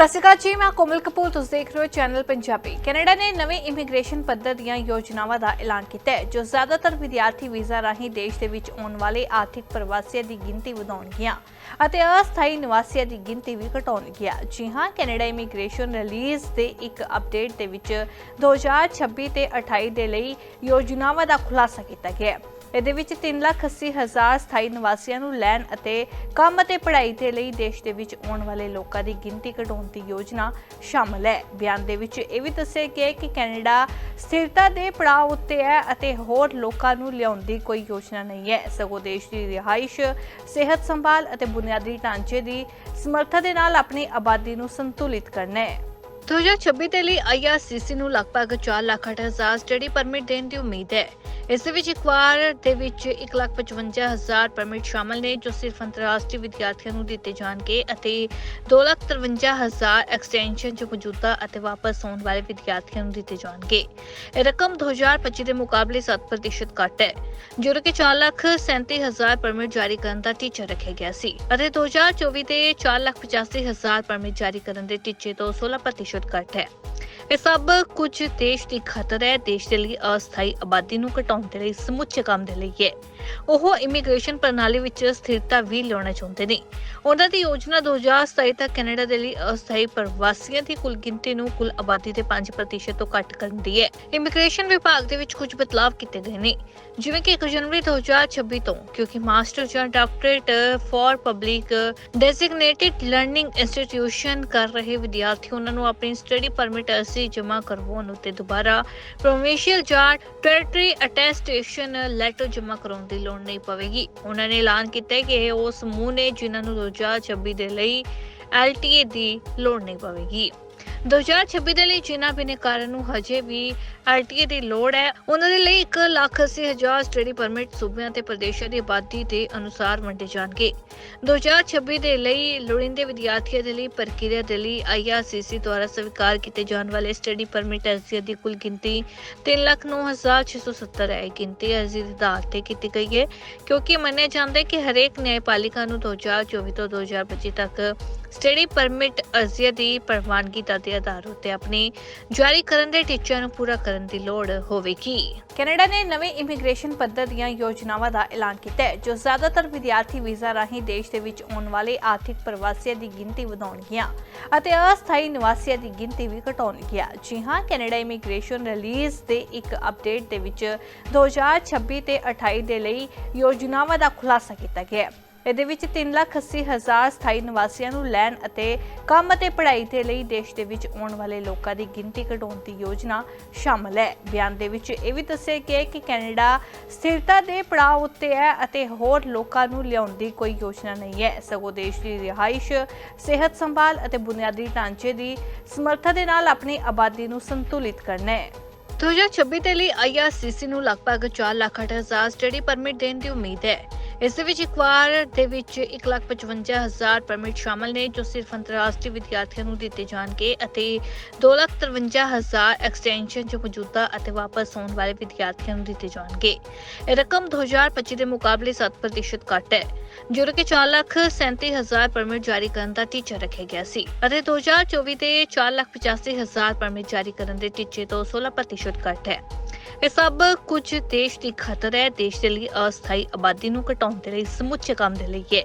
ਸਤਿ ਸ਼੍ਰੀ ਅਕਾਲ ਜੀ, ਮੈਂ ਕੋਮਲ ਕਪੂਰ, ਤੁਸੀਂ ਦੇਖ ਰਹੇ ਹੋ ਚੈਨਲ ਪੰਜਾਬੀ। ਕੈਨੇਡਾ ਨੇ ਨਵੇਂ ਇਮੀਗ੍ਰੇਸ਼ਨ ਪੱਧਰ ਦੀਆਂ ਯੋਜਨਾਵਾਂ ਦਾ ਐਲਾਨ ਕੀਤਾ ਹੈ, ਜੋ ਜ਼ਿਆਦਾਤਰ ਵਿਦਿਆਰਥੀ ਵੀਜ਼ਾ ਰਾਹੀਂ ਦੇਸ਼ ਦੇ ਵਿੱਚ ਆਉਣ ਵਾਲੇ ਆਰਥਿਕ ਪ੍ਰਵਾਸੀਆਂ ਦੀ ਗਿਣਤੀ ਵਧਾਉਣਗੀਆਂ ਅਤੇ ਅਸਥਾਈ ਨਿਵਾਸੀਆਂ ਦੀ ਗਿਣਤੀ ਵੀ ਘਟਾਉਣਗੀਆਂ। ਜੀ ਹਾਂ, ਕੈਨੇਡਾ ਇਮੀਗ੍ਰੇਸ਼ਨ ਰਿਲੀਜ਼ ਦੇ ਇੱਕ ਅਪਡੇਟ ਦੇ ਵਿੱਚ 2026 ਤੇ 28 ਦੇ ਲਈ ਯੋਜਨਾਵਾਂ ਦਾ ਖੁਲਾਸਾ ਕੀਤਾ ਗਿਆ ਹੈ। ਇਹਦੇ ਵਿੱਚ 380000 ਸਥਾਈ ਨਿਵਾਸੀਆਂ ਨੂੰ ਲੈਣ ਅਤੇ ਕੰਮ ਅਤੇ ਪੜ੍ਹਾਈ ਦੇ ਲਈ ਦੇਸ਼ ਦੇ ਵਿੱਚ ਆਉਣ ਵਾਲੇ ਲੋਕਾਂ ਦੀ ਗਿਣਤੀ ਘਟਾਉਣ ਦੀ ਯੋਜਨਾ ਸ਼ਾਮਲ ਹੈ। ਬਿਆਨ ਦੇ ਵਿੱਚ ਇਹ ਵੀ ਦੱਸਿਆ ਗਿਆ ਹੈ ਕਿ ਕੈਨੇਡਾ ਸਥਿਰਤਾ ਦੇ ਪੜਾਅ ਉੱਤੇ ਹੈ ਅਤੇ ਹੋਰ ਲੋਕਾਂ ਨੂੰ ਲਿਆਉਣ ਦੀ ਕੋਈ ਯੋਜਨਾ ਨਹੀਂ ਹੈ। ਸਗੋਂ ਦੇਸ਼ ਦੀ ਰਿਹਾਇਸ਼, ਸਿਹਤ ਸੰਭਾਲ ਅਤੇ ਬੁਨਿਆਦੀ ਢਾਂਚੇ ਦੀ ਸਮਰੱਥਾ ਦੇ ਨਾਲ ਆਪਣੀ ਆਬਾਦੀ ਨੂੰ ਸੰਤੁਲਿਤ ਕਰਨਾ ਹੈ। 2026 ਦੇ ਲਈ ਆਈਆਰਸੀਸੀ ਨੂੰ ਲਗਭਗ 4 ਲੱਖ 8 ਹਜ਼ਾਰ ਸਟੱਡੀ ਪਰਮਿਟ ਦੇਣ ਦੀ ਉਮੀਦ ਹੈ। ਇਸ ਦੇ ਵਿੱਚ ਇੱਕ ਵਾਰ ਦੇ ਵਿੱਚ 1 ਲੱਖ 55 ਹਜ਼ਾਰ ਪਰਮਿਟ ਸ਼ਾਮਲ ਨੇ, ਜੋ ਸਿਰਫ ਅੰਤਰਰਾਸ਼ਟਰੀ ਵਿਦਿਆਰਥੀਆਂ ਨੂੰ ਦਿੱਤੇ ਜਾਣਗੇ ਅਤੇ 2 ਲੱਖ 53 ਹਜ਼ਾਰ ਐਕਸਟੈਂਸ਼ਨ ਜੋ ਮੌਜੂਦਾ ਅਤੇ ਵਾਪਸ ਆਉਣ ਵਾਲੇ ਵਿਦਿਆਰਥੀਆਂ ਨੂੰ ਦਿੱਤੇ ਜਾਣਗੇ। ਇਹ ਰਕਮ 2025 ਦੇ ਮੁਕਾਬਲੇ 7% ਘੱਟ ਹੈ, ਜੋ ਕਿ 4 ਲੱਖ 37 ਹਜ਼ਾਰ ਪਰਮਿਟ ਜਾਰੀ ਕਰਨ ਦਾ ਟੀਚਾ ਰੱਖਿਆ ਗਿਆ ਸੀ ਅਤੇ 2024 ਦੇ 4 ਲੱਖ 85 ਹਜ਼ਾਰ ਪਰਮਿਟ ਜਾਰੀ ਕਰਨ ਦੇ ਟੀਚੇ ਤੋਂ 16% ਘੱਟ ਹੈ ਇਹ ਸਭ ਕੁਝ ਦੇਸ਼ ਦੀ ਖਤਰ ਹੈ, ਦੇਸ਼ ਦੇ ਲਈ ਅਸਥਾਈ ਆਬਾਦੀ ਨੂੰ ਘਟਾਉਣ ਦੇ ਲਈ, ਸਮੁੱਚੇ ਕੰਮ ਦੇ ਲਈ ਹੈ। ਉਹ ਇਮੀਗ੍ਰੇਸ਼ਨ ਪ੍ਰਣਾਲੀ ਵਿੱਚ ਸਥਿਰਤਾ ਵੀ ਲਿਆਉਣਾ ਚਾਹੁੰਦੇ ਨੇ। ਉਹਨਾਂ ਦੀ ਯੋਜਨਾ 2027 ਤੱਕ ਕੈਨੇਡਾ ਦੇ ਲਈ ਅਸਥਾਈ ਪ੍ਰਵਾਸੀਆਂ ਦੀ ਕੁੱਲ ਗਿਣਤੀ ਨੂੰ ਕੁੱਲ ਆਬਾਦੀ ਦੇ 5% ਤੋਂ ਘੱਟ ਕਰਨ ਦੀ ਹੈ। ਇਮੀਗ੍ਰੇਸ਼ਨ ਵਿਭਾਗ ਦੇ ਵਿੱਚ ਕੁਝ ਬਦਲਾਅ ਕੀਤੇ ਗਏ ਨੇ। ਜਿਵੇਂ ਕਿ 1 ਜਨਵਰੀ 2026 ਤੋਂ, ਕਿਉਂਕਿ ਮਾਸਟਰ ਜਾਂ doctorate for public designated learning institution ਕਰ ਰਹੇ ਵਿਦਿਆਰਥੀ, ਉਹਨਾਂ ਨੂੰ ਆਪਣੀ ਸਟੱਡੀ ਪਰਮਿਟ ਅਰਜ਼ੀ ਜਮ੍ਹਾਂ ਕਰਵਾਉਣ ਉੱਤੇ ਦੁਬਾਰਾ ਪ੍ਰੋਵਿੰਸ਼ੀਅਲ ਜਾਂ ਟੈਰੀਟਰੀ ਅਟੈਸਟੇਸ਼ਨ ਲੈਟਰ ਜਮਾ ਕਰਾਉਣ ਦੀ ਲੋੜ ਨਹੀਂ ਪਵੇਗੀ। ਉਹਨਾਂ ਨੇ ਐਲਾਨ ਕੀਤਾ ਕਿ ਇਹ ਉਹ ਸਮੂਹ ਨੇ ਜਿਨ੍ਹਾਂ ਨੂੰ 2026 ਦੇ ਲਈ LTA ਦੀ ਲੋੜ ਨਹੀਂ ਪਵੇਗੀ। 2026 ਦੇ ਲਈ ਜਿਨ੍ਹਾਂ ਬਿਨੇਕਾਰਾਂ ਨੂੰ ਹਜੇ ਵੀ LTA ਦੀ ਲੋੜ ਹੈ। ਉਹਨਾਂ ਦੇ ਲਈ 1 ਲੱਖ 80 ਹਜ਼ਾਰ ਸਟੱਡੀ ਪਰਮਿਟ ਸੂਬਿਆਂ ਤੇ ਪ੍ਰਦੇਸ਼ਾਂ ਦੀ ਆਬਾਦੀ ਦੇ ਅਨੁਸਾਰ ਵੰਡੇ ਜਾਣਗੇ। 2026 ਦੇ ਲਈ ਲੋੜੀਂਦੇ ਵਿਦਿਆਰਥੀਆਂ ਦੇ ਲਈ ਪ੍ਰਕਿਰਿਆ ਦੇ ਲਈ IRCC ਦੁਆਰਾ ਸਵੀਕਾਰ ਕੀਤੇ ਜਾਣ ਵਾਲੇ ਸਟੱਡੀ ਪਰਮਿਟ ਅਰਜ਼ੀਆਂ ਦੀ ਕੁੱਲ ਗਿਣਤੀ 309670 ਹੈ। ਇਹ ਗਿਣਤੀ ਅਰਜ਼ੀ ਦੇ ਆਧਾਰ ਤੇ ਕੀਤੀ ਗਈ ਹੈ, ਕਿਉਂਕਿ ਮੰਨਿਆ ਜਾਂਦਾ ਹੈ ਕਿ ਹਰੇਕ ਨਿਆਂਪਾਲਿਕਾ ਨੂੰ 2024 ਤੋਂ 2025 ਤੱਕ ਸਟੱਡੀ ਪਰਮਿਟ ਅਰਜ਼ੀਆਂ ਦੀ ਪ੍ਰਵਾਨਗੀ ਦਾ ਦੇ ਆਧਾਰ ਉੱਤੇ ਆਪਣੀ ਜਾਰੀ ਕਰਨ ਦੇ ਟੀਚਿਆਂ ਨੂੰ ਪੂਰਾ ਕਰਨ ਦੀ ਲੋੜ ਹੋਵੇਗੀ। ਕੈਨੇਡਾ ਨੇ ਨਵੇਂ ਇਮੀਗ੍ਰੇਸ਼ਨ ਪੱਧਰ ਦੀਆਂ ਯੋਜਨਾਵਾਂ ਦਾ ਐਲਾਨ ਕੀਤਾ ਹੈ, ਜੋ ਜ਼ਿਆਦਾਤਰ ਵਿਦਿਆਰਥੀ ਵੀਜ਼ਾ ਰਾਹੀਂ ਦੇਸ਼ ਦੇ ਵਿੱਚ ਆਉਣ ਵਾਲੇ ਆਰਥਿਕ ਪ੍ਰਵਾਸੀਆਂ ਦੀ ਗਿਣਤੀ ਵਧਾਉਣਗੀਆਂ ਅਤੇ ਅਸਥਾਈ ਨਿਵਾਸੀਆਂ ਦੀ ਗਿਣਤੀ ਵੀ ਘਟਾਉਣਗੀਆਂ। ਜੀ ਹਾਂ, ਕੈਨੇਡਾ ਇਮੀਗ੍ਰੇਸ਼ਨ ਰਿਲੀਜ਼ ਦੇ ਇੱਕ ਅਪਡੇਟ ਦੇ ਵਿੱਚ 2026 ਤੇ 28 ਦੇ ਲਈ ਯੋਜਨਾਵਾਂ ਦਾ ਖੁਲਾਸਾ ਕੀਤਾ ਗਿਆ ਹੈ। ਇਹਦੇ ਵਿੱਚ 380000 ਸਥਾਈ ਨਿਵਾਸੀਆਂ ਨੂੰ ਲੈਣ ਅਤੇ ਕੰਮ ਅਤੇ ਪੜ੍ਹਾਈ ਦੇ ਲਈ ਦੇਸ਼ ਦੇ ਵਿੱਚ ਆਉਣ ਵਾਲੇ ਲੋਕਾਂ ਦੀ ਗਿਣਤੀ ਘਟਾਉਣ ਦੀ ਯੋਜਨਾ ਸ਼ਾਮਲ ਹੈ। ਬਿਆਨ ਦੇ ਵਿੱਚ ਇਹ ਵੀ ਦੱਸਿਆ ਗਿਆ ਹੈ ਕਿ ਕੈਨੇਡਾ ਸਥਿਰਤਾ ਦੇ ਪੜਾਅ ਉੱਤੇ ਹੈ ਅਤੇ ਹੋਰ ਲੋਕਾਂ ਨੂੰ ਲਿਆਉਣ ਦੀ ਕੋਈ ਯੋਜਨਾ ਨਹੀਂ ਹੈ। ਸਗੋਂ ਦੇਸ਼ ਦੀ ਰਿਹਾਇਸ਼, ਸਿਹਤ ਸੰਭਾਲ ਅਤੇ ਬੁਨਿਆਦੀ ਢਾਂਚੇ ਦੀ ਸਮਰੱਥਾ ਦੇ ਨਾਲ ਆਪਣੀ ਆਬਾਦੀ ਨੂੰ ਸੰਤੁਲਿਤ ਕਰਨਾ ਹੈ। 2026 ਦੇ ਲਈ ਆਈਆਰਸੀਸੀ ਨੂੰ ਲਗਭਗ 4 ਲੱਖ 8 ਹਜ਼ਾਰ ਸਟੱਡੀ ਪਰਮਿਟ ਦੇਣ ਦੀ ਉਮੀਦ ਹੈ। ਇਸ ਦੇ ਵਿੱਚ ਇੱਕ ਦੇ ਵਿੱਚ 1 ਲੱਖ 55 ਹਜ਼ਾਰ ਪਰਮਿਟ ਸ਼ਾਮਲ ਨੇ, ਜੋ ਸਿਰਫ ਅੰਤਰਰਾਸ਼ਟਰੀ ਵਿਦਿਆਰਥੀਆਂ ਨੂੰ ਦਿੱਤੇ ਜਾਣਗੇ ਅਤੇ 2 ਲੱਖ 53 ਹਜ਼ਾਰ ਐਕਸਟੈਂਸ਼ਨ ਜੋ ਮੌਜੂਦਾ ਅਤੇ ਵਾਪਸ ਆਉਣ ਵਾਲੇ ਵਿਦਿਆਰਥੀਆਂ ਨੂੰ ਦਿੱਤੇ ਜਾਣਗੇ। ਇਹ ਰਕਮ 2025 ਦੇ ਮੁਕਾਬਲੇ 7% ਘੱਟ ਹੈ, ਜੋ ਕਿ 4 ਲੱਖ 37 ਹਜ਼ਾਰ ਪਰਮਿਟ ਜਾਰੀ ਕਰਨ ਦਾ ਟੀਚਾ ਰੱਖਿਆ ਗਿਆ ਸੀ ਅਤੇ 2024 ਦੇ 4 ਲੱਖ 85 ਹਜ਼ਾਰ ਪਰਮਿਟ ਜਾਰੀ ਕਰਨ ਦੇ ਟੀਚੇ ਤੋਂ 16% ਘੱਟ ਹੈ। ਇਹ ਸਭ ਕੁਝ ਦੇਸ਼ ਦੀ ਖਤਰ ਹੈ, ਦੇਸ਼ ਦੇ ਲਈ ਅਸਥਾਈ ਆਬਾਦੀ ਨੂੰ ਘਟਾਉਣ ਦੇ ਲਈ, ਸਮੁੱਚੇ ਕੰਮ ਦੇ ਲਈ ਹੈ।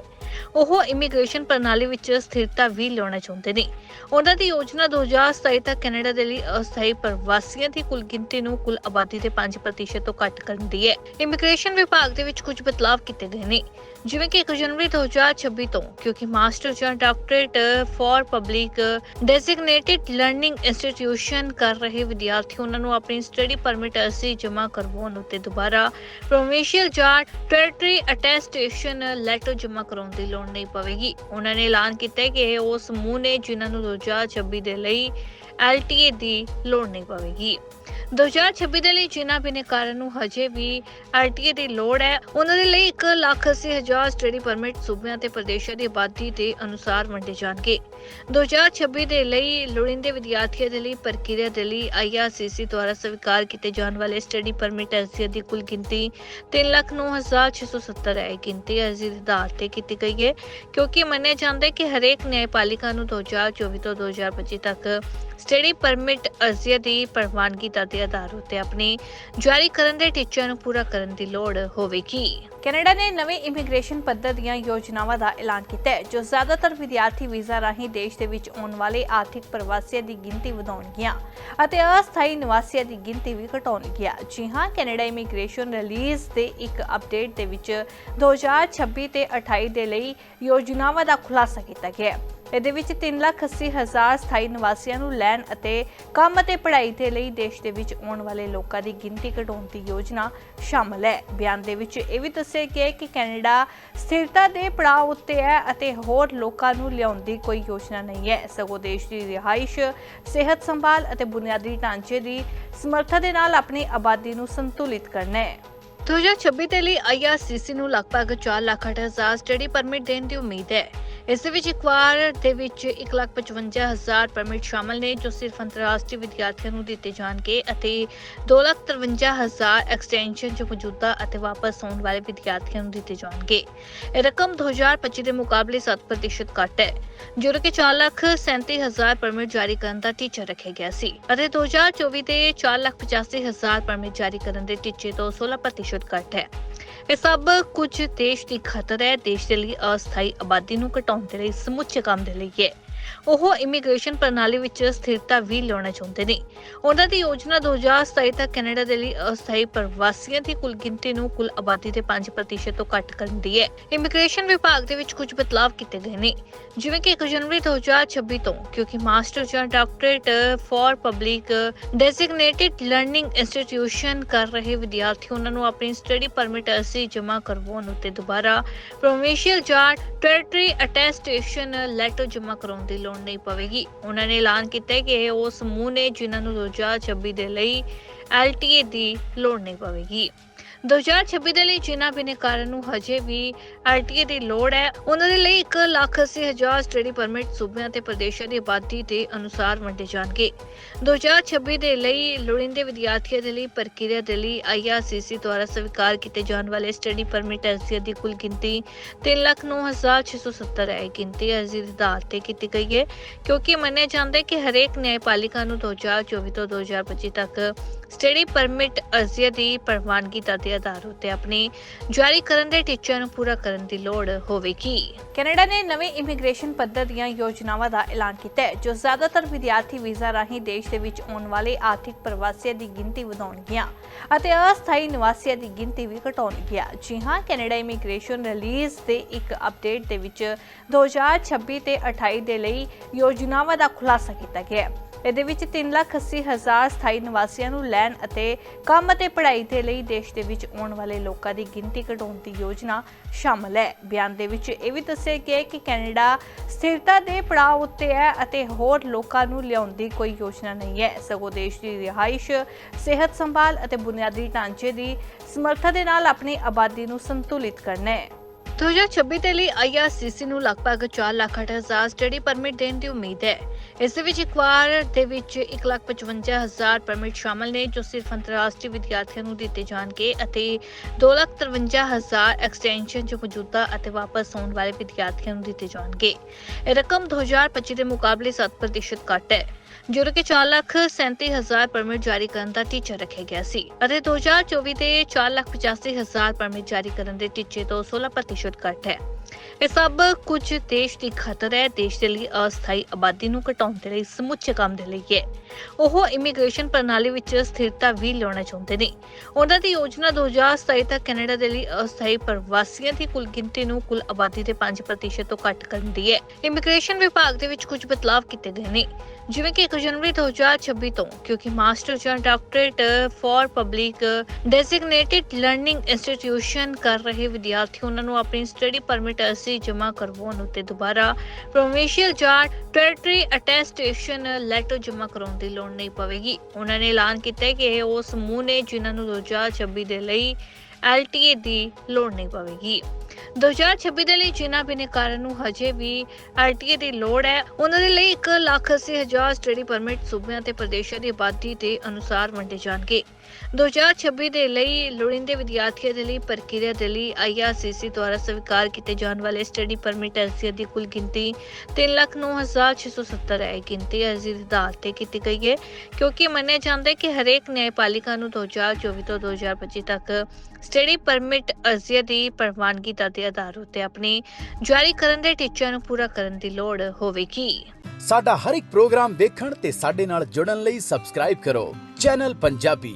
ਉਹ ਇਮੀਗ੍ਰੇਸ਼ਨ ਪ੍ਰਣਾਲੀ ਵਿੱਚ ਸਥਿਰਤਾ ਵੀ ਲਿਆਉਣਾ ਚਾਹੁੰਦੇ ਨੇ। ਉਹਨਾਂ ਦੀ ਯੋਜਨਾ 2027 ਤੱਕ ਕੈਨੇਡਾ ਦੇ ਲਈ ਅਸਥਾਈ ਪ੍ਰਵਾਸੀਆਂ ਦੀ ਕੁੱਲ ਗਿਣਤੀ ਨੂੰ ਕੁੱਲ ਆਬਾਦੀ ਦੇ 5% ਤੋਂ ਘੱਟ ਕਰਨ ਦੀ ਹੈ। ਇਮੀਗ੍ਰੇਸ਼ਨ ਵਿਭਾਗ ਦੇ ਵਿੱਚ ਕੁਝ ਬਦਲਾਅ ਕੀਤੇ ਗਏ ਨੇ। ਜਿਵੇਂ ਕਿ 1 ਜਨਵਰੀ 2026 ਤੋਂ, ਕਿਉਂਕਿ ਮਾਸਟਰ ਜਾਂ doctorate for public designated learning institution ਕਰ ਰਹੇ ਵਿਦਿਆਰਥੀ ਉਹਨਾਂ ਨੂੰ ਆਪਣੀ ਸਟੱਡੀ ਪਰਮਿਟ ਅਰਜ਼ੀ ਜਮ੍ਹਾਂ ਕਰਵਾਉਣ ਉੱਤੇ ਦੁਬਾਰਾ ਪ੍ਰੋਵਿੰਸ਼ੀਅਲ ਜਾਂ ਟੈਰੀਟਰੀ ਅਟੈਸਟੇਸ਼ਨ ਲੈਟਰ ਜਮ੍ਹਾਂ ਕਰਾਉਣ ਦੀ ਲੋੜ ਨਹੀਂ ਪਵੇਗੀ। ਉਹਨਾਂ ਨੇ ਐਲਾਨ ਕੀਤਾ ਕਿ ਇਹ ਉਹ ਸਮੂਹ ਨੇ ਜਿਨ੍ਹਾਂ ਨੂੰ 2026 ਦੇ ਲਈ LTA ਦੀ ਲੋੜ ਨਹੀਂ ਪਵੇਗੀ। 2026 ਦੇ ਲਈ ਜਿਨ੍ਹਾਂ ਬਿਨੇਕਾਰਾਂ ਨੂੰ ਹਜੇ ਵੀ LTA ਦੀ ਲੋੜ ਹੈ। ਉਹਨਾਂ ਦੇ ਲਈ 1 ਲੱਖ 80 ਸਟੱਡੀ ਪਰਮਿਟ ਸੂਬਿਆਂ ਤੇ ਪ੍ਰਦੇਸ਼ਾਂ ਦੀ ਆਬਾਦੀ ਦੇ ਅਨੁਸਾਰ ਵੰਡੇ ਜਾਣਗੇ। 2026 ਦੇ ਲਈ ਲੋੜੀਂਦੇ ਵਿਦਿਆਰਥੀਆਂ ਦੇ ਲਈ ਪ੍ਰਕਿਰਿਆ ਦੇ ਲਈ IRCC ਦੁਆਰਾ ਸਵੀਕਾਰ ਕੀਤੇ ਜਾਣ ਵਾਲੇ ਸਟੱਡੀ ਪਰਮਿਟ ਅਰਜ਼ੀਆਂ ਦੀ ਕੁੱਲ ਗਿਣਤੀ 309670 ਹੈ। ਇਹ ਗਿਣਤੀ ਅਰਜ਼ੀ ਦੇ ਆਧਾਰ ਤੇ ਕੀਤੀ ਗਈ ਕਹੀਏ ਕਿਉਂਕਿ ਮੰਨਿਆ ਜਾਂਦਾ ਹੈ ਕਿ ਹਰੇਕ ਨਿਆਂਪਾਲਿਕਾ ਨੂੰ 2024 ਤੋਂ 2025 ਤੱਕ ਸਟੱਡੀ ਪਰਮਿਟ ਅਰਜ਼ੀ ਦੀ ਪ੍ਰਵਾਨਗੀ ਦੇ ਆਧਾਰ ਉੱਤੇ ਆਪਣੀ ਜਾਰੀ ਕਰਨ ਦੇ ਟੀਚਿਆਂ ਨੂੰ ਪੂਰਾ ਕਰਨ ਦੀ ਲੋੜ ਹੋਵੇਗੀ। ਕੈਨੇਡਾ ਨੇ ਨਵੇਂ ਇਮੀਗ੍ਰੇਸ਼ਨ ਪੱਧਰ ਦੀਆਂ ਯੋਜਨਾਵਾਂ ਦਾ ਐਲਾਨ ਕੀਤਾ ਹੈ, ਜੋ ਜ਼ਿਆਦਾਤਰ ਵਿਦਿਆਰਥੀ ਵੀਜ਼ਾ ਰਾਹੀਂ ਦੇਸ਼ ਦੇ ਵਿੱਚ ਆਉਣ ਵਾਲੇ ਆਰਥਿਕ ਪ੍ਰਵਾਸੀਆਂ ਦੀ ਗਿਣਤੀ ਵਧਾਉਣਗੀਆਂ ਅਤੇ ਅਸਥਾਈ ਨਿਵਾਸੀਆਂ ਦੀ ਗਿਣਤੀ ਵੀ ਘਟਾਉਣਗੀਆਂ। ਜੀ ਹਾਂ, ਕੈਨੇਡਾ ਇਮੀਗ੍ਰੇਸ਼ਨ ਰਿਲੀਜ਼ ਦੇ ਇੱਕ ਅਪਡੇਟ ਦੇ ਵਿੱਚ 2026 ਤੇ 28 ਦੇ ਲਈ ਯੋਜਨਾਵਾਂ ਦਾ ਖੁਲਾਸਾ ਕੀਤਾ ਗਿਆ ਹੈ। ਇਹਦੇ ਵਿੱਚ 380000 ਸਥਾਈ ਨਿਵਾਸੀਆਂ ਨੂੰ ਲੈਣ ਅਤੇ ਕੰਮ ਅਤੇ ਪੜ੍ਹਾਈ ਦੇ ਲਈ ਦੇਸ਼ ਦੇ ਵਿੱਚ ਆਉਣ ਵਾਲੇ ਲੋਕਾਂ ਦੀ ਗਿਣਤੀ ਘਟਾਉਣ ਦੀ ਯੋਜਨਾ ਸ਼ਾਮਲ ਹੈ। ਬਿਆਨ ਦੇ ਵਿੱਚ ਇਹ ਵੀ ਦੱਸਿਆ ਗਿਆ ਹੈ ਕਿ ਕੈਨੇਡਾ ਸਥਿਰਤਾ ਦੇ ਪੜਾਅ ਉੱਤੇ ਹੈ ਅਤੇ ਹੋਰ ਲੋਕਾਂ ਨੂੰ ਲਿਆਉਣ ਦੀ ਕੋਈ ਯੋਜਨਾ ਨਹੀਂ ਹੈ। ਸਗੋਂ ਦੇਸ਼ ਦੀ ਰਿਹਾਇਸ਼ ਸਿਹਤ ਸੰਭਾਲ ਅਤੇ ਬੁਨਿਆਦੀ ਢਾਂਚੇ ਦੀ ਸਮਰੱਥਾ ਦੇ ਨਾਲ ਆਪਣੀ ਆਬਾਦੀ ਨੂੰ ਸੰਤੁਲਿਤ ਕਰਨਾ ਹੈ। 2026 ਦੇ ਲਈ ਆਈਆਰਸੀਸੀ ਨੂੰ ਲਗਭਗ 4 ਲੱਖ 8,000 ਸਟੱਡੀ ਪਰਮਿਟ ਦੇਣ ਦੀ ਉਮੀਦ ਹੈ। ਇਸ ਦੇ ਵਿੱਚ ਇੱਕ ਵਾਰ ਦੇ ਵਿੱਚ 1,55,000 ਪਰਮਿਟ ਸ਼ਾਮਲ ਨੇ ਜੋ ਸਿਰਫ ਅੰਤਰਰਾਸ਼ਟਰੀ ਵਿਦਿਆਰਥੀਆਂ ਨੂੰ ਦਿੱਤੇ ਜਾਣਗੇ ਅਤੇ 2,53,000 ਐਕਸਟੈਂਸ਼ਨ ਜੋ ਮੌਜੂਦਾ ਅਤੇ ਵਾਪਸ ਆਉਣ ਵਾਲੇ ਵਿਦਿਆਰਥੀਆਂ ਨੂੰ ਦਿੱਤੇ ਜਾਣਗੇ। ਇਹ ਰਕਮ 2025 ਦੇ ਮੁਕਾਬਲੇ 7% ਘੱਟ ਹੈ ਜੋ ਕਿ 4,37,000 ਪਰਮਿਟ ਜਾਰੀ ਕਰਨ ਦਾ ਟੀਚਾ ਰੱਖਿਆ ਗਿਆ ਸੀ ਅਤੇ 2024 ਦੇ 4,85,000 ਪਰਮਿਟ ਜਾਰੀ ਕਰਨ ਦੇ ਟੀਚੇ ਤੋਂ 16% ਘੱਟ ਹੈ। ਇਹ ਸਭ ਕੁਝ ਦੇਸ਼ ਦੀ ਖਤਰ ਹੈ, ਦੇਸ਼ ਦੇ ਲਈ ਅਸਥਾਈ ਆਬਾਦੀ ਨੂੰ ਘਟਾਉਣ ਦੇ ਲਈ ਸਮੁੱਚੇ ਕੰਮ ਦੇ ਲਈ ਹੈ। ਉਹ ਇਮੀਗ੍ਰੇਸ਼ਨ ਪ੍ਰਣਾਲੀ ਵਿੱਚ ਸਥਿਰਤਾ ਵੀ ਲਿਆਉਣਾ ਚਾਹੁੰਦੇ ਨੇ। ਉਹਨਾਂ ਦੀ ਯੋਜਨਾ 2027 ਤੱਕ ਕੈਨੇਡਾ ਦੇ ਲਈ ਅਸਥਾਈ ਪ੍ਰਵਾਸੀਆਂ ਦੀ ਕੁੱਲ ਗਿਣਤੀ ਨੂੰ ਕੁੱਲ ਆਬਾਦੀ ਦੇ 5% ਤੋਂ ਘੱਟ ਕਰਨ ਦੀ ਹੈ। ਇਮੀਗ੍ਰੇਸ਼ਨ ਵਿਭਾਗ ਦੇ ਵਿੱਚ ਕੁਝ ਬਦਲਾਅ ਕੀਤੇ ਗਏ ਨੇ। ਜਿਵੇਂ ਕਿ 1 ਜਨਵਰੀ 2026 ਤੋਂ ਕਿਉਂਕਿ ਮਾਸਟਰ ਜਾਂ doctorate for public designated learning institution ਕਰ ਰਹੇ ਵਿਦਿਆਰਥੀ ਉਹਨਾਂ ਨੂੰ ਆਪਣੀ ਸਟੱਡੀ ਪਰਮਿਟ ਅਰਜ਼ੀ ਜਮ੍ਹਾਂ ਕਰਵਾਉਣ ਉੱਤੇ ਦੁਬਾਰਾ ਪ੍ਰੋਵਿੰਸ਼ੀਅਲ ਜਾਂ ਟੈਰੀਟਰੀ ਅਟੈਸਟੇਸ਼ਨ ਲੈਟਰ ਜਮ੍ਹਾਂ ਕਰਾਉਣ ਦੀ ਲੋੜ ਨਹੀਂ ਪਵੇਗੀ। ਉਹਨਾਂ ਨੇ ਐਲਾਨ ਕੀਤਾ ਕਿ ਇਹ ਉਹ ਸਮੂਹ ਨੇ ਜਿਨ੍ਹਾਂ ਨੂੰ 2026 ਦੇ ਲਈ LTA ਦੀ ਲੋੜ ਨਹੀਂ ਪਵੇਗੀ। 2026 ਦੇ ਲਈ ਜਿਨ੍ਹਾਂ ਬਿਨੇਕਾਰਾਂ ਨੂੰ ਹਜੇ ਵੀ LTA ਦੀ ਲੋੜ ਹੈ। ਉਹਨਾਂ ਦੇ ਲਈ 1 ਲੱਖ 80 ਹਜ਼ਾਰ ਸਟੱਡੀ ਪਰਮਿਟ ਸੂਬਿਆਂ ਤੇ ਪ੍ਰਦੇਸ਼ਾਂ ਦੀ ਆਬਾਦੀ ਦੇ ਅਨੁਸਾਰ ਵੰਡੇ ਜਾਣਗੇ। 2026 ਦੇ ਲਈ ਲੋੜੀਂਦੇ ਵਿਦਿਆਰਥੀਆਂ ਦੇ ਲਈ ਪ੍ਰਕਿਰਿਆ ਦੇ ਲਈ IRCC ਦੁਆਰਾ ਸਵੀਕਾਰ ਕੀਤੇ ਜਾਣ ਵਾਲੇ ਸਟੱਡੀ ਪਰਮਿਟ ਅਰਜ਼ੀਆਂ ਦੀ ਕੁੱਲ ਗਿਣਤੀ 309670 ਹੈ। ਗਿਣਤੀ ਅਰਜ਼ੀ ਦੇ ਆਧਾਰ ਤੇ ਕੀਤੀ ਗਈ ਹੈ, ਕਿਉਂਕਿ ਮੰਨਿਆ ਜਾਂਦਾ ਹੈ ਕਿ ਹਰੇਕ ਨਿਆਂਪਾਲਿਕਾ ਨੂੰ 2024 ਤੋਂ 2025 ਤੱਕ ਸਟੱਡੀ ਪਰਮਿਟ ਅਰਜ਼ੀਆਂ ਦੀ ਪ੍ਰਵਾਨਗੀ ਦਾ ਆਧਾਰ ਉੱਤੇ ਆਪਣੀ ਜਾਰੀ ਕਰਨ ਦੇ ਟੀਚਿਆਂ ਨੂੰ ਪੂਰਾ ਕਰਨ ਦੀ ਲੋੜ ਹੋਵੇਗੀ। ਕੈਨੇਡਾ ਨੇ ਨਵੇਂ ਇਮੀਗ੍ਰੇਸ਼ਨ ਪੱਧਰ ਦੀਆਂ ਯੋਜਨਾਵਾਂ ਦਾ ਐਲਾਨ ਕੀਤਾ ਹੈ, ਜੋ ਜ਼ਿਆਦਾਤਰ ਵਿਦਿਆਰਥੀ ਵੀਜ਼ਾ ਰਾਹੀਂ ਦੇਸ਼ ਦੇ ਵਿੱਚ ਆਉਣ ਵਾਲੇ ਆਰਥਿਕ ਪ੍ਰਵਾਸੀਆਂ ਦੀ ਗਿਣਤੀ ਵਧਾਉਣਗੀਆਂ ਅਤੇ ਅਸਥਾਈ ਨਿਵਾਸੀਆਂ ਦੀ ਗਿਣਤੀ ਵੀ ਘਟਾਉਣਗੀਆਂ। ਜੀ ਹਾਂ, ਕੈਨੇਡਾ ਇਮੀਗ੍ਰੇਸ਼ਨ ਰਿਲੀਜ਼ ਦੇ ਇੱਕ ਅਪਡੇਟ ਦੇ ਵਿੱਚ 2026 ਤੇ 28 ਦੇ ਲਈ ਯੋਜਨਾਵਾਂ ਦਾ ਖੁਲਾਸਾ ਕੀਤਾ ਗਿਆ ਹੈ। ਇਹਦੇ ਵਿੱਚ 380000 ਸਥਾਈ ਨਿਵਾਸੀਆਂ ਨੂੰ ਲੈਣ ਅਤੇ ਕੰਮ ਅਤੇ ਪੜ੍ਹਾਈ ਦੇ ਲਈ ਦੇਸ਼ ਦੇ ਵਿੱਚ ਆਉਣ ਵਾਲੇ ਲੋਕਾਂ ਦੀ ਗਿਣਤੀ ਘਟਾਉਣ ਦੀ ਯੋਜਨਾ ਸ਼ਾਮਲ ਹੈ। ਬਿਆਨ ਦੇ ਵਿੱਚ ਇਹ ਵੀ ਦੱਸਿਆ ਗਿਆ ਕਿ ਕੈਨੇਡਾ ਸਥਿਰਤਾ ਦੇ ਪੜਾਅ ਉੱਤੇ ਹੈ ਅਤੇ ਹੋਰ ਲੋਕਾਂ ਨੂੰ ਲਿਆਉਣ ਦੀ ਕੋਈ ਯੋਜਨਾ ਨਹੀਂ ਹੈ। ਸਗੋਂ ਦੇਸ਼ ਦੀ ਰਿਹਾਇਸ਼, ਸਿਹਤ ਸੰਭਾਲ ਅਤੇ ਬੁਨਿਆਦੀ ਢਾਂਚੇ ਦੀ ਸਮਰੱਥਾ ਦੇ ਨਾਲ ਆਪਣੀ ਆਬਾਦੀ ਨੂੰ ਸੰਤੁਲਿਤ ਕਰਨਾ ਹੈ। 2026 ਦੇ ਲਈ ਆਈਆਰਸੀਸੀ ਨੂੰ ਲਗਭਗ 4 ਲੱਖ 8,000 ਸਟੱਡੀ ਪਰਮਿਟ ਦੇਣ ਦੀ ਉਮੀਦ ਹੈ। ਇਸ ਦੇ ਵਿੱਚ ਇੱਕ ਵਾਰ ਦੇ ਵਿੱਚ 1,55,000 ਪਰਮਿਟ ਸ਼ਾਮਲ ਨੇ ਜੋ ਸਿਰਫ ਅੰਤਰਰਾਸ਼ਟਰੀ ਵਿਦਿਆਰਥੀਆਂ ਨੂੰ ਦਿੱਤੇ ਜਾਣਗੇ ਅਤੇ 2,53,000 ਐਕਸਟੈਂਸ਼ਨ ਜੋ ਮੌਜੂਦਾ ਅਤੇ ਵਾਪਸ ਆਉਣ ਵਾਲੇ ਵਿਦਿਆਰਥੀਆਂ ਨੂੰ ਦਿੱਤੇ ਜਾਣਗੇ। ਇਹ ਰਕਮ 2025 ਦੇ ਮੁਕਾਬਲੇ 7% ਘੱਟ ਹੈ। ਜੋ ਕਿ 4,37,000 ਪਰਮਿਟ ਜਾਰੀ ਕਰਨ ਦਾ ਟੀਚਾ ਰੱਖਿਆ ਗਿਆ ਸੀ ਅਤੇ 2024 ਦੇ 4,85,000 ਪਰਮਿਟ ਜਾਰੀ ਕਰਨ ਦੇ ਟੀਚੇ ਤੋਂ 16% ਘੱਟ ਹੈ। ਇਹ ਸਭ ਕੁਝ ਦੇਸ਼ ਦੀ ਖਤਰ ਹੈ ਦੇਸ਼ ਦੇ ਲਈ ਅਸਥਾਈ ਆਬਾਦੀ ਨੂੰ ਘਟਾਉਣ ਦੇ ਲਈ ਸਮੁੱਚੇ ਕੰਮ ਦੇ ਲਈ ਹੈ। ਉਹ ਇਮੀਗ੍ਰੇਸ਼ਨ ਪ੍ਰਣਾਲੀ ਵਿੱਚ ਸਥਿਰਤਾ ਵੀ ਲਿਆਉਣਾ ਚਾਹੁੰਦੇ ਨੇ। ਉਹਨਾਂ ਦੀ ਯੋਜਨਾ 2027 ਤੱਕ ਕੈਨੇਡਾ ਦੇ ਲਈ ਅਸਥਾਈ ਪ੍ਰਵਾਸੀਆਂ ਦੀ ਕੁੱਲ ਗਿਣਤੀ ਨੂੰ ਕੁੱਲ ਆਬਾਦੀ ਦੇ 5% ਤੋਂ ਘੱਟ ਕਰਨ ਦੀ ਹੈ। ਇਮੀਗ੍ਰੇਸ਼ਨ ਵਿਭਾਗ ਦੇ ਵਿੱਚ ਕੁਝ ਬਦਲਾਅ ਕੀਤੇ ਗਏ ਨੇ। ਜਿਵੇਂ ਕਿ 1 ਜਨਵਰੀ 2026 ਤੋਂ, ਕਿਉਂਕਿ ਮਾਸਟਰ ਜਾਂ doctorate for public designated learning institution ਕਰ ਰਹੇ ਵਿਦਿਆਰਥੀ, ਉਹਨਾਂ ਨੂੰ ਆਪਣੀ ਸਟੱਡੀ ਪਰਮਿਟ ਅਰਜ਼ੀ ਜਮ੍ਹਾਂ ਕਰਵਾਉਣ ਉੱਤੇ ਦੁਬਾਰਾ ਪ੍ਰੋਵਿੰਸ਼ੀਅਲ ਜਾਂ ਟੈਰੀਟਰੀ ਅਟੈਸਟੇਸ਼ਨ ਲੈਟਰ ਜਮ੍ਹਾਂ ਕਰਾਉਣ ਦੀ ਲੋੜ ਨਹੀਂ ਪਵੇਗੀ। ਉਹਨਾਂ ਨੇ ਐਲਾਨ ਕੀਤਾ ਕਿ ਇਹ ਉਹ ਸਮੂਹ ਨੇ ਜਿਨ੍ਹਾਂ ਨੂੰ 2026 ਦੇ ਲਈ LTA ਦੀ ਲੋੜ ਨਹੀਂ ਪਵੇਗੀ। 2026 ਦੇ ਲਈ ਜਿਨ੍ਹਾਂ ਬਿਨੇਕਾਰਾਂ ਨੂੰ ਹਜੇ ਵੀ LTA ਦੀ ਲੋੜ ਹੈ। ਉਹਨਾਂ ਦੇ ਲਈ 1 ਲੱਖ 80 ਹਜ਼ਾਰ ਸਟੱਡੀ ਪਰਮਿਟ ਸੂਬਿਆਂ ਤੇ ਪ੍ਰਦੇਸ਼ਾਂ ਦੀ ਆਬਾਦੀ ਦੇ ਅਨੁਸਾਰ ਵੰਡੇ ਜਾਣਗੇ। 2026 ਦੇ ਲਈ ਲੋੜੀਂਦੇ ਵਿਦਿਆਰਥੀਆਂ ਦੇ ਲਈ ਪ੍ਰਕਿਰਿਆ ਦੇ ਲਈ ਆਈਆਰਸੀਸੀ ਦੁਆਰਾ ਸਵੀਕਾਰ ਕੀਤੇ ਜਾਣ ਵਾਲੇ ਸਟੱਡੀ ਪਰਮਿਟ ਅਰਜ਼ੀਆਂ ਦੀ ਕੁੱਲ ਗਿਣਤੀ 309670 ਹੈ। ਇਹ ਗਿਣਤੀ ਅਰਜ਼ੀ ਦੇ ਆਧਾਰ ਤੇ ਕੀਤੀ ਗਈ ਹੈ, ਕਿਉਂਕਿ ਮੰਨਿਆ ਜਾਂਦਾ ਹੈ ਕਿ ਹਰੇਕ ਨਿਆਂਪਾਲਿਕਾ ਨੂੰ 2024 ਤੋਂ 2025 ਤੱਕ ਸਟੱਡੀ ਪਰਮਿਟ ਅਰਜ਼ੀਆਂ ਦੀ ਪ੍ਰਵਾਨਗੀ ਦਾ ਦੇ ਆਧਾਰ ਉੱਤੇ ਆਪਣੀ ਜਾਰੀ ਕਰਨ ਦੇ ਟੀਚਿਆਂ ਨੂੰ ਪੂਰਾ ਕਰਨ ਦੀ ਲੋੜ ਹੋਵੇਗੀ। ਸਾਡਾ ਹਰ ਇੱਕ ਪ੍ਰੋਗਰਾਮ ਦੇਖਣ ਤੇ ਸਾਡੇ ਨਾਲ ਜੁੜਨ ਲਈ ਸਬਸਕ੍ਰਾਈਬ ਕਰੋ। ਚੈਨਲ ਪੰਜਾਬੀ